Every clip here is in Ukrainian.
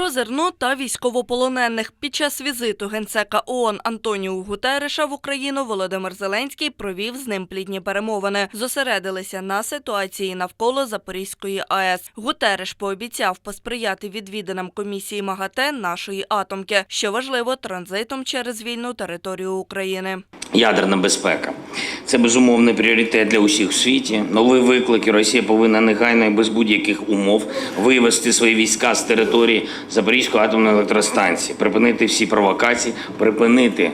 Про зерно та військовополонених під час візиту генсека ООН Антоніу Гутереша в Україну Володимир Зеленський провів з ним плідні перемовини. Зосередилися на ситуації навколо Запорізької АЕС. Гутереш пообіцяв посприяти відвідинам комісії МАГАТЕ нашої атомки, що важливо транзитом через вільну територію України. Ядерна безпека це безумовний пріоритет для усіх в світі. Нові виклики Росія повинна негайно і без будь-яких умов вивести свої війська з території Запорізької атомної електростанції, припинити всі провокації, припинити.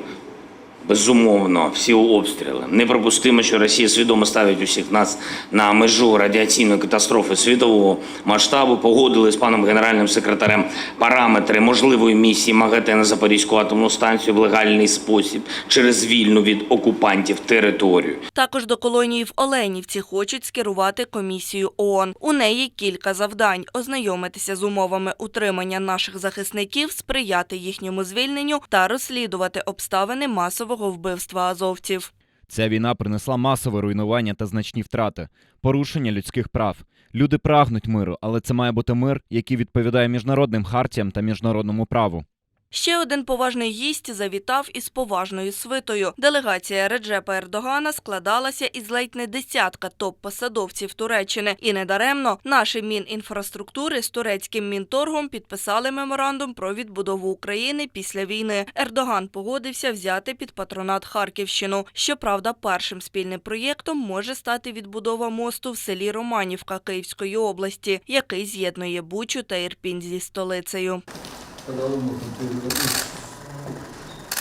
Безумовно, всі обстріли. Неприпустимо, що Росія свідомо ставить усіх нас на межу радіаційної катастрофи світового масштабу. Погодили з паном генеральним секретарем параметри можливої місії МАГАТЕ на Запорізьку атомну станцію в легальний спосіб через вільну від окупантів територію. Також до колонії в Оленівці хочуть скерувати комісію ООН. У неї кілька завдань: ознайомитися з умовами утримання наших захисників, сприяти їхньому звільненню та розслідувати обставини масового вбивства азовців. Ця війна принесла масове руйнування та значні втрати, порушення людських прав. Люди прагнуть миру, але це має бути мир, який відповідає міжнародним хартіям та міжнародному праву. Ще один поважний гість завітав із поважною свитою. Делегація Реджепа Ердогана складалася із ледь не десятка топ-посадовців Туреччини. І недаремно наші мінінфраструктури з турецьким мінторгом підписали меморандум про відбудову України після війни. Ердоган погодився взяти під патронат Харківщину. Щоправда, першим спільним проєктом може стати відбудова мосту в селі Романівка Київської області, який з'єднує Бучу та Ірпінь зі столицею.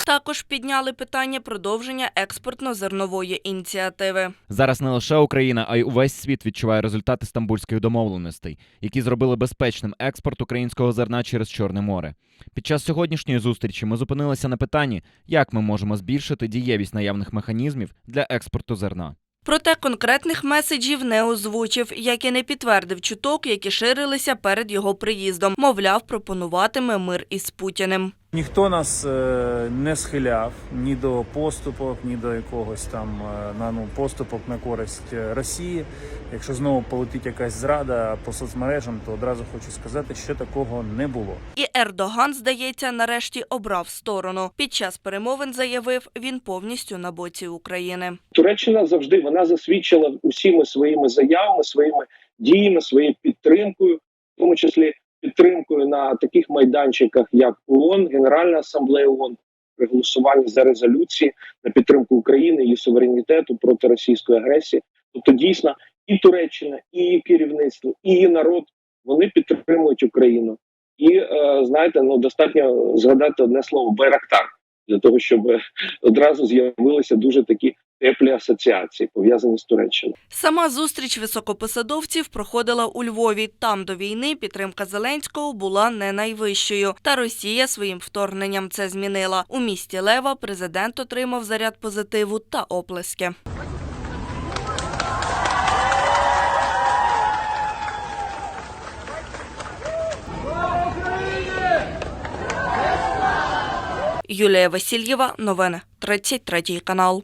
Також підняли питання продовження експортно-зернової ініціативи. Зараз не лише Україна, а й увесь світ відчуває результати стамбульських домовленостей, які зробили безпечним експорт українського зерна через Чорне море. Під час сьогоднішньої зустрічі ми зупинилися на питанні, як ми можемо збільшити дієвість наявних механізмів для експорту зерна. Проте конкретних меседжів не озвучив, як і не підтвердив чуток, які ширилися перед його приїздом. Мовляв, пропонуватиме мир із Путіним. Ніхто нас е, не схиляв ні до поступок, ні до якогось там е, на ну поступок на користь е, Росії. Якщо знову полетить якась зрада по соцмережам, то одразу хочу сказати, що такого не було. І Ердоган, здається, нарешті обрав сторону. Під час перемовин заявив, він повністю на боці України. Туреччина завжди вона засвідчила усіма своїми заявами, своїми діями, своєю підтримкою, в тому числі підтримкою на таких майданчиках, як ООН, Генеральна асамблея ООН, при голосуванні за резолюції на підтримку України, її суверенітету проти російської агресії. Тобто, дійсно, і Туреччина, і її керівництво, і її народ вони підтримують Україну. І е, знаєте, ну достатньо згадати одне слово Байрактар для того, щоб одразу з'явилися дуже такі теплі асоціації пов'язані з Туреччиною. Сама зустріч високопосадовців проходила у Львові. Там до війни підтримка Зеленського була не найвищою. Та Росія своїм вторгненням це змінила. У місті Лева президент отримав заряд позитиву та оплески. Юлія Васильєва, новини 33 канал.